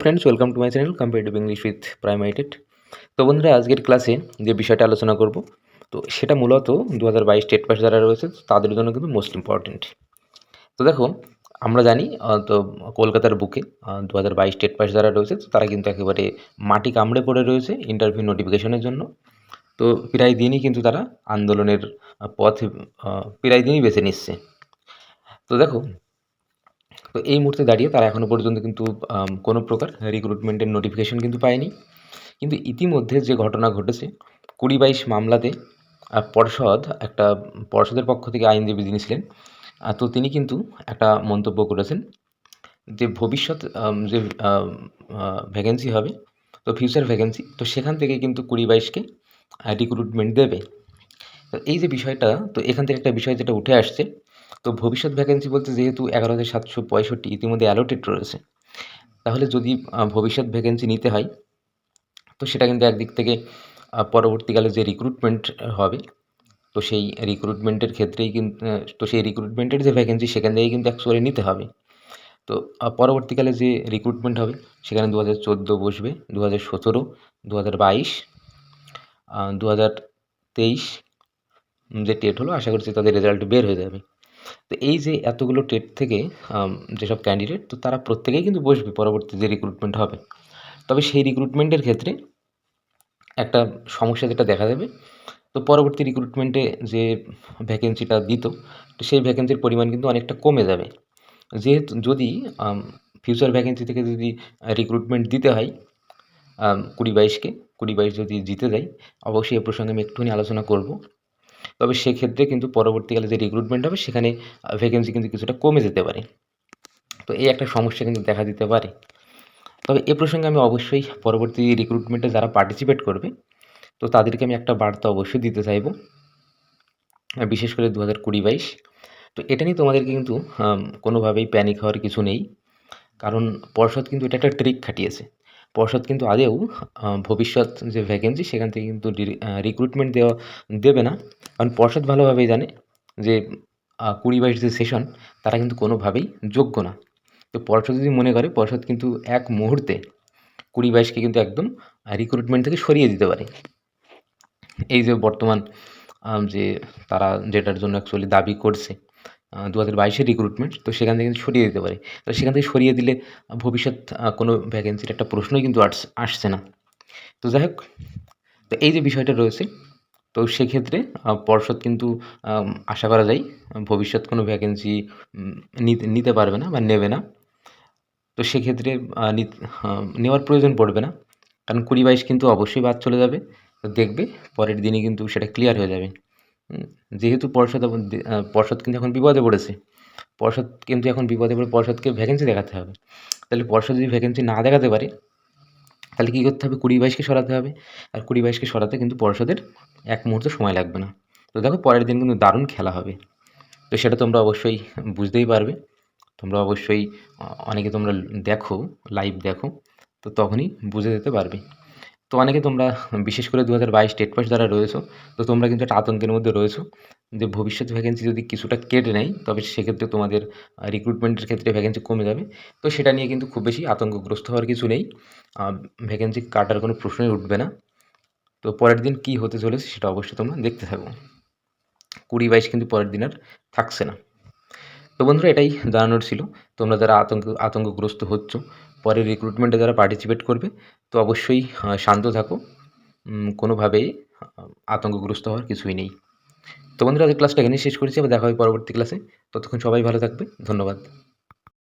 Friends welcome to my channel competitive English with প্রাইমাইটেড তো বন্ধুরা, আজকের ক্লাসে যে বিষয়টা আলোচনা করব, তো সেটা মূলত দু হাজার বাইশ স্টেট পাস যারা রয়েছে, তাদের জন্য কিন্তু মোস্ট ইম্পর্টেন্ট তো দেখো, আমরা জানি তো কলকাতার বুকে দু হাজার বাইশ স্টেট পাস যারা রয়েছে তারা কিন্তু একেবারে মাটি কামড়ে পড়ে রয়েছে ইন্টারভিউ নোটিফিকেশনের জন্য। তো প্রায় দিনই কিন্তু তারা আন্দোলনের পথে প্রায় দিনই বেছে নিচ্ছে। তো দেখো তো এই মুহূর্তে দাঁড়িয়ে তারা এখনও পর্যন্ত কিন্তু কোনো প্রকার রিক্রুটমেন্টের নোটিফিকেশন কিন্তু পায়নি। কিন্তু ইতিমধ্যে যে ঘটনা ঘটেছে, কুড়ি বাইশ মামলাতে পর্ষদ একটা, পর্ষদের পক্ষ থেকে আইনজীবী যিনি ছিলেন তো তিনি কিন্তু একটা মন্তব্য করেছেন যে ভবিষ্যৎ যে ভ্যাকেন্সি হবে, তো ফিউচার ভ্যাকেন্সি তো সেখান থেকে কিন্তু কুড়ি বাইশকে রিক্রুটমেন্ট দেবে। তো এই যে বিষয়টা, তো এখান থেকে একটা বিষয় যেটা উঠে আসছে তো ভবিষ্যৎ ভ্যাকেন্সি বলতে যেহেতু এগারো হাজার সাতশো পঁয়ষট্টি ইতিমধ্যে অ্যালোটেড রয়েছে, তাহলে যদি ভবিষ্যৎ ভ্যাকেন্সি নিতে হয়, তো সেটা কিন্তু একদিক থেকে পরবর্তীকালে যে রিক্রুটমেন্ট হবে, তো সেই রিক্রুটমেন্টের ক্ষেত্রেই কিন্তু তো সেই রিক্রুটমেন্টের যে ভ্যাকেন্সি সেখান থেকেই কিন্তু অ্যাকচুয়ালি নিতে হবে। তো পরবর্তীকালে যে রিক্রুটমেন্ট হবে, সেখানে দু হাজার চোদ্দ বসবে দু হাজার সতেরো দু হাজার বাইশ দু হাজার তেইশ যে টেট হলো, আশা করছি তাদের রেজাল্ট বের হয়ে যাবে। তো এই যে এতগুলো টেট থেকে যেসব ক্যান্ডিডেট তো তারা প্রত্যেকেই কিন্তু বসবে পরবর্তী যে রিক্রুটমেন্ট হবে। তবে সেই রিক্রুটমেন্টের ক্ষেত্রে একটা সমস্যা যেটা দেখা যাবে তো পরবর্তী রিক্রুটমেন্টে যে ভ্যাকেন্সিটা দিত, তো সেই ভ্যাকেন্সির পরিমাণ কিন্তু অনেকটা কমে যাবে। যেহেতু যদি ফিউচার ভ্যাকেন্সি থেকে যদি রিক্রুটমেন্ট দিতে হয় কুড়ি বাইশকে কুড়ি বাইশ যদি জিতে যায় অবশ্যই এ প্রসঙ্গে আমি একটুখানি আলোচনা করব। তবে সেক্ষেত্রে কিন্তু পরবর্তীকালে যে রিক্রুটমেন্ট হবে, সেখানে ভ্যাকেন্সি কিন্তু কিছুটা কমে যেতে পারে। তো এই একটা সমস্যা কিন্তু দেখা দিতে পারে। তবে এ প্রসঙ্গে আমি অবশ্যই পরবর্তী রিক্রুটমেন্টে যারা পার্টিসিপেট করবে, তো তাদেরকে আমি একটা বার্তা অবশ্যই দিতে চাইব। বিশেষ করে দু হাজার কুড়ি বাইশ। তো এটা নিয়ে তোমাদেরকে কিন্তু কোনোভাবেই প্যানিক হওয়ার কিছু নেই। কারণ পর্ষদ কিন্তু এটা একটা ট্রিক খাটিয়েছে। পর্ষদ কিন্তু আদেও ভবিষ্যৎ যে ভ্যাকেন্সি সেখান থেকে কিন্তু রিক্রুটমেন্ট দেওয়া দেবে না। কারণ পর্ষদ ভালোভাবেই জানে যে কুড়ি বাইশ যে সেশন তারা কিন্তু কোনোভাবেই যোগ্য না। তো পর্ষদ যদি মনে করে পর্ষদ কিন্তু এক মুহূর্তে কুড়ি বাইশকে কিন্তু একদম রিক্রুটমেন্ট থেকে সরিয়ে দিতে পারে। এই যে বর্তমান যে তারা যেটার জন্য অ্যাকচুয়ালি দাবি করছে দু হাজার বাইশের রিক্রুটমেন্ট তো সেখান থেকে কিন্তু সরিয়ে দিতে পারে। তো সেখান থেকে সরিয়ে দিলে ভবিষ্যৎ কোনো ভ্যাকেন্সির একটা প্রশ্নই কিন্তু আস আসছে না। তো যাই হোক, তো এই যে বিষয়টা রয়েছে, তো সেক্ষেত্রে পর্ষদ কিন্তু আশা করা যায়, ভবিষ্যৎ কোনো ভ্যাকেন্সি নিতে পারবে না বা নেবে না। তো সেক্ষেত্রে নেওয়ার প্রয়োজন পড়বে না। কারণ কুড়ি বাইশ কিন্তু অবশ্যই বাদ চলে যাবে। তো দেখবে, পরের দিনে কিন্তু সেটা ক্লিয়ার হয়ে যাবে। যেহেতু পর্ষদ পর্ষদ কিন্তু এখন বিপদে পড়েছে। পর্ষদ কিন্তু এখন বিপদে পড়ে, পর্ষদকে ভ্যাকেন্সি দেখাতে হবে। তাহলে পর্ষদ যদি ভ্যাকেন্সি না দেখাতে পারে, তাহলে কী করতে হবে? কুড়ি বাইশকে সরাতে হবে। আর কুড়ি বাইশকে সরাতে কিন্তু পর্ষদের এক মুহূর্ত সময় লাগবে না। তো দেখো, পরের দিন কিন্তু দারুণ খেলা হবে। তো সেটা তোমরা অবশ্যই বুঝতেই পারবে। তোমরা অবশ্যই অনেকে তোমরা দেখো লাইভ দেখো। তো তখনই বুঝে যেতে পারবে। তো অনেকে তোমরা, বিশেষ করে দু হাজার বাইশ স্টেট পাস যারা রয়েছো, তো তোমরা কিন্তু একটা আতঙ্কের মধ্যে রয়েছো যে ভবিষ্যৎ ভ্যাকেন্সি যদি কিছুটা কেটে নেয়, তবে সেক্ষেত্রে তোমাদের রিক্রুটমেন্টের ক্ষেত্রে ভ্যাকেন্সি কমে যাবে। তো সেটা নিয়ে কিন্তু খুব বেশি আতঙ্কগ্রস্ত হওয়ার কিছু নেই। ভ্যাকেন্সি কাটার কোনো প্রশ্নই উঠবে না। তো পরের দিন কী হতে চলেছে সেটা অবশ্যই তোমরা দেখতে থাকো। কুড়ি বাইশ কিন্তু পরের দিন আর থাকছে না। তো বন্ধুরা এটাই জানানোর ছিল। তোমরা যারা আতঙ্ক, আতঙ্কগ্রস্ত হচ্ছ, পরে রিক্রুটমেন্টে যারা পার্টিসিপেট করবে, তো অবশ্যই শান্ত থাকো। কোনোভাবেই আতঙ্কগ্রস্ত হওয়ার কিছুই নেই। তো বন্ধুরা আজকে ক্লাসটা এখানেই শেষ করেছি। আবার দেখা হবে পরবর্তী ক্লাসে ততক্ষণ সবাই ভালো থাকবে। ধন্যবাদ।